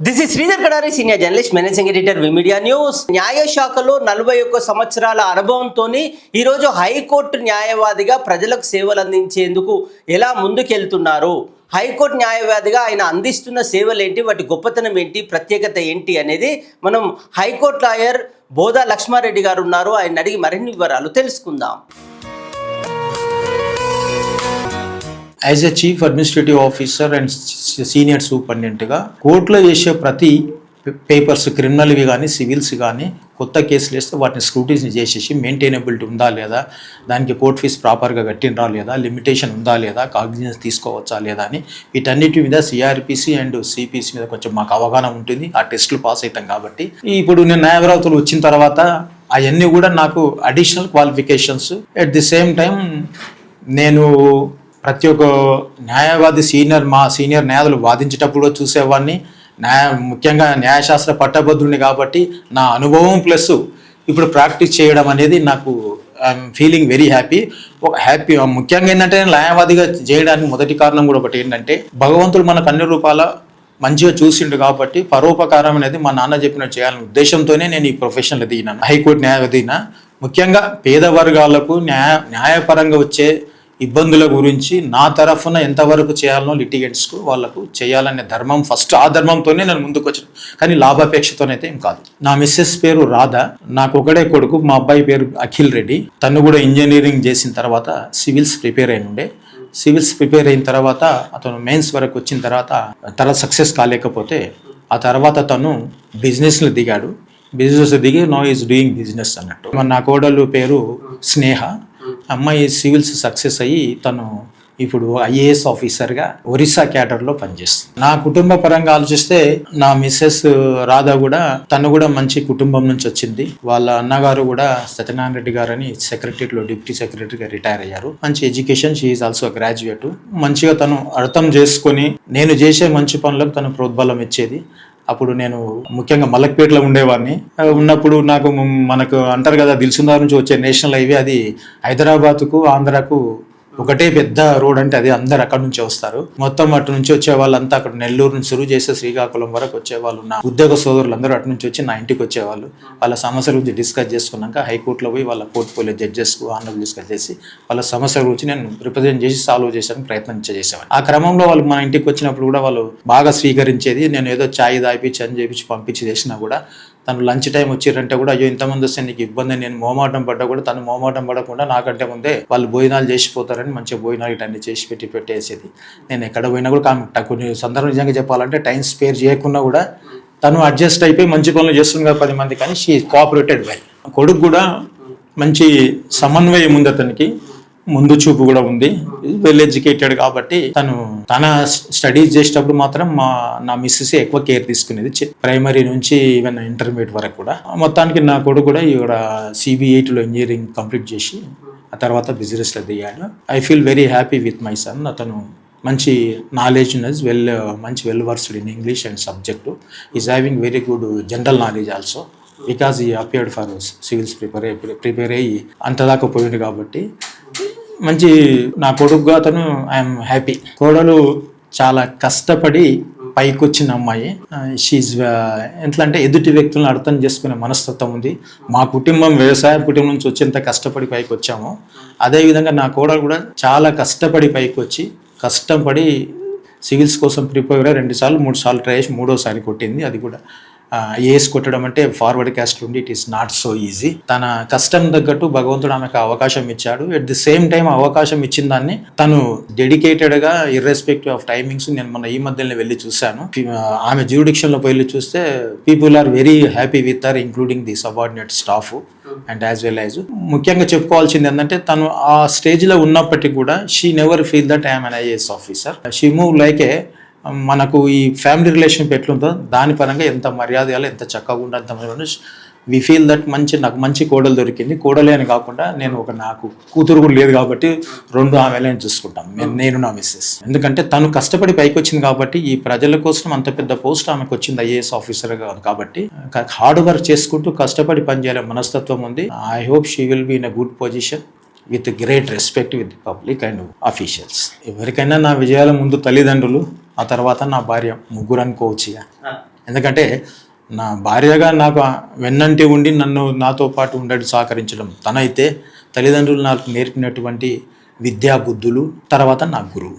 This is Sridhar Kadari senior journalist managing editor V media news న్యాయశాఖలో నలభై ఒక్క సంవత్సరాల అనుభవంతో ఈరోజు హైకోర్టు న్యాయవాదిగా ప్రజలకు సేవలు అందించేందుకు ఎలా ముందుకెళ్తున్నారు? హైకోర్టు న్యాయవాదిగా ఆయన అందిస్తున్న సేవలు ఏంటి వాటి గొప్పతనం ఏంటి? ప్రత్యేకత ఏంటి? అనేది మనం హైకోర్టు లాయర్ బోదా లక్ష్మారెడ్డి గారు ఉన్నారు. ఆయన అడిగి మరిన్ని వివరాలు తెలుసుకుందాం. As a chief administrative officer and senior సూపరింటెండెంట్గా కోర్టులో చేసే ప్రతి పేపర్స్ క్రిమినల్వి కానీ సివిల్స్ కానీ కొత్త కేసులు వేస్తే వాటిని స్క్రూటీని చేసేసి మెయింటైనబిలిటీ ఉందా లేదా దానికి కోర్ట్ ఫీజు ప్రాపర్గా కట్టినరా లేదా లిమిటేషన్ ఉందా లేదా కాగ్నిజెన్స్ తీసుకోవచ్చా లేదా అని వీటన్నిటి మీద సిఆర్పిసి అండ్ సిపిసి మీద కొంచెం మాకు అవగాహన ఉంటుంది. ఆ టెస్టులు పాస్ అవుతాం కాబట్టి. ఇప్పుడు నేను న్యాయవ్రాతలు వచ్చిన తర్వాత అవన్నీ కూడా నాకు additional qualifications at the same time నేను ప్రతి ఒక్క న్యాయవాది సీనియర్ మా సీనియర్ న్యాయాలు వాదించేటప్పుడు చూసేవాడిని. న్యాయ ముఖ్యంగా న్యాయశాస్త్ర పట్టభద్రుని కాబట్టి నా అనుభవం ప్లస్ ఇప్పుడు ప్రాక్టీస్ చేయడం అనేది నాకు ఐఎమ్ ఫీలింగ్ వెరీ హ్యాపీ ఒక హ్యాపీ ముఖ్యంగా ఏంటంటే న్యాయవాదిగా చేయడానికి మొదటి కారణం కూడా ఒకటి ఏంటంటే భగవంతుడు మనకు అన్ని రూపాల మంచిగా చూసిండు కాబట్టి పరోపకారం అనేది మా నాన్న చెప్పినట్టు చేయాలనే ఉద్దేశంతోనే నేను ఈ ప్రొఫెషన్లో దిగినాను. హైకోర్టు న్యాయవాదిన ముఖ్యంగా పేద వర్గాలకు న్యాయ న్యాయపరంగా వచ్చే ఇబ్బందుల గురించి నా తరఫున ఎంతవరకు చేయాలనో లిటిగెంట్స్కు వాళ్ళకు చేయాలనే ధర్మం ఫస్ట్ ఆ ధర్మంతోనే నేను ముందుకు వచ్చాను. కానీ లాభాపేక్షతోనైతే ఏం కాదు. నా మిస్సెస్ పేరు రాధ నాకు ఒకడే కొడుకు మా అబ్బాయి పేరు అఖిల్ రెడ్డి. తను కూడా ఇంజనీరింగ్ చేసిన తర్వాత సివిల్స్ ప్రిపేర్ అయిన ఉండే సివిల్స్ ప్రిపేర్ అయిన తర్వాత అతను మెయిన్స్ వరకు వచ్చిన తర్వాత తల సక్సెస్ కాలేకపోతే ఆ తర్వాత తను బిజినెస్లో దిగాడు. బిజినెస్ దిగి నో ఈజ్ డూయింగ్ బిజినెస్ అన్నట్టు. మన నా కోడలు పేరు స్నేహ. అమ్మాయి సివిల్స్ సక్సెస్ అయ్యి తను ఇప్పుడు ఐఏఎస్ ఆఫీసర్గా ఒరిస్సా క్యాడర్లో పనిచేస్తుంది. నా కుటుంబ పరంగా ఆలోచిస్తే నా మిస్సెస్ రాధా కూడా తను కూడా మంచి కుటుంబం నుంచి వచ్చింది. వాళ్ళ అన్నగారు కూడా సత్యనారాయణ రెడ్డి గారు అని సెక్రటరీలో డిప్యూటీ సెక్రటరీగా రిటైర్ అయ్యారు. మంచి ఎడ్యుకేషన్ షీఈ్ ఆల్సో గ్రాడ్యుయేట్ మంచిగా తను అర్థం చేసుకొని నేను చేసే మంచి పనులకు తను ప్రోద్బలం ఇచ్చేది. అప్పుడు నేను ముఖ్యంగా మలక్పేటలో ఉండేవాడిని. ఉన్నప్పుడు నాకు మనకు అంటారు కదా దిల్సుందార్ నుంచి వచ్చే నేషనల్ హైవే అది హైదరాబాద్కు ఆంధ్రాకు ఒకటే పెద్ద రోడ్ అంటే అది అందరు అక్కడ నుంచి వస్తారు. మొత్తం అటు నుంచి వచ్చే వాళ్ళంతా అక్కడ నెల్లూరు నుంచి సురువు చేస్తే శ్రీకాకుళం వరకు వచ్చేవాళ్ళు నా ఉద్యోగ సోదరులు అందరూ అటు నుంచి వచ్చి నా ఇంటికి వచ్చేవాళ్ళు వాళ్ళ. సమస్యల గురించి డిస్కస్ చేసుకున్నాక హైకోర్టులో పోయి వాళ్ళ పోర్ట్ఫోలియో జడ్జెస్కు ఆనర్లు డిస్కస్ చేసి వాళ్ళ సమస్యల గురించి నేను రిప్రజెంట్ చేసి సాల్వ్ చేసాను ప్రయత్నం చేసేవాడిని. ఆ క్రమంలో వాళ్ళు మన ఇంటికి వచ్చినప్పుడు కూడా వాళ్ళు బాగా స్వీకరించేది నేను ఏదో ఛాయ్ దాయిపించి అని చేపించి పంపించి చేసినా కూడా తను లంచ్ టైం వచ్చిరంటే కూడా అయ్యో ఇంతమంది వస్తే నీకు ఇబ్బంది నేను మోమాటం పడ్డా కూడా తను మోమాటం పడకుండా నాకంటే ముందే వాళ్ళు భోజనాలు చేసిపోతారని మంచిగా భోజనాలు అన్ని చేసి పెట్టి పెట్టేసేది. నేను ఎక్కడ పోయినా కూడా కామె- కొన్ని సందర్భం నిజంగా చెప్పాలంటే టైం స్పేర్ చేయకుండా కూడా తను అడ్జస్ట్ అయిపోయి మంచి పనులు చేస్తుంది కదా పది మంది కానీ షీ కోఆపరేటెడ్ వెల్. కొడుకు కూడా మంచి సమన్వయం ఉంది అతనికి ముందు చూపు కూడా ఉంది. వెల్ ఎడ్యుకేటెడ్ కాబట్టి తను తన స్టడీస్ చేసేటప్పుడు మాత్రం మా నా మిస్సెస్ ఎక్కువ కేర్ తీసుకునేది ప్రైమరీ నుంచి ఈవెన్ ఇంటర్మీడియట్ వరకు కూడా. మొత్తానికి నా కొడుకు కూడా ఇక్కడ సిబిఐటిలో ఇంజనీరింగ్ కంప్లీట్ చేసి ఆ తర్వాత బిజినెస్లో దిగాడు I feel very happy with my son అతను మంచి నాలెడ్జ్ ఉన్నది. వెల్ మంచి well versed in English and subject is having very good general knowledge also because he appeared for civils prepare prepare అయ్యి అంతదాకా పోయింది కాబట్టి మంచి నా కొడుకుగా అతను ఐఎమ్ హ్యాపీ కోడలు చాలా కష్టపడి పైకొచ్చిన అమ్మాయి. షీజ్ ఎట్లా అంటే ఎదుటి వ్యక్తులను అర్థం చేసుకునే మనస్తత్వం ఉంది. మా కుటుంబం వ్యవసాయ కుటుంబం నుంచి వచ్చేంత కష్టపడి పైకి వచ్చాము అదేవిధంగా నా కోడలు కూడా చాలా కష్టపడి పైకి వచ్చి కష్టపడి సివిల్స్ కోసం ప్రిపేర్ రెండు సార్లు మూడు సార్లు ట్రై చేసి మూడోసారి కొట్టింది అది కూడా. ఏస్ కొట్టడం అంటే ఫార్వర్డ్ క్యాస్ట్ ఉండి it is not so easy తన కష్టం తగ్గట్టు భగవంతుడు ఆమెకు అవకాశం ఇచ్చాడు. ఎట్ ది సేమ్ టైం అవకాశం ఇచ్చిన దాన్ని తను డెడికేటెడ్గా ఇర్రెస్పెక్టివ్ ఆఫ్ టైమింగ్స్ నేను మొన్న ఈ మధ్యలో వెళ్ళి చూశాను. ఆమె జ్యూడిక్షన్లో వెళ్ళి చూస్తే people are very happy with her including the subordinate staff and as well as ముఖ్యంగా చెప్పుకోవాల్సింది ఏంటంటే తను ఆ స్టేజ్లో ఉన్నప్పటికీ కూడా she never feel that I'm an IAS officer she move like a మనకు ఈ ఫ్యామిలీ రిలేషన్ ఎట్లుందో దాని పరంగా ఎంత మర్యాద ఇవ్వాలి ఎంత చక్కగా ఉండాలి వి ఫీల్ దట్ మంచి నాకు మంచి కోడలు దొరికింది. కోడలే అని కాకుండా నేను ఒక నాకు కూతురు కూడా లేదు కాబట్టి రెండు ఆమెలే చూసుకుంటాం. నేను- నేను నా మిస్సెస్ ఎందుకంటే తను కష్టపడి పైకి వచ్చింది కాబట్టి ఈ ప్రజల కోసం అంత పెద్ద పోస్ట్ ఆమెకు వచ్చింది ఐఏఎస్ ఆఫీసర్ కాబట్టి హార్డ్ వర్క్ చేసుకుంటూ కష్టపడి పనిచేయాలే మనస్తత్వం ఉంది. I hope she will be in a good position with great respect with public and officials ఎవరికైనా నా విజయాల ముందు తల్లిదండ్రులు ఆ తర్వాత నా భార్య ముగ్గురు అనుకోవచ్చు ఇక ఎందుకంటే నా భార్యగా నాకు వెన్నంటి ఉండి నన్ను నాతో పాటు ఉండడు సహకరించడం. తనైతే తల్లిదండ్రులు నాకు నేర్పినటువంటి విద్యా బుద్ధులు తర్వాత నా గురువు.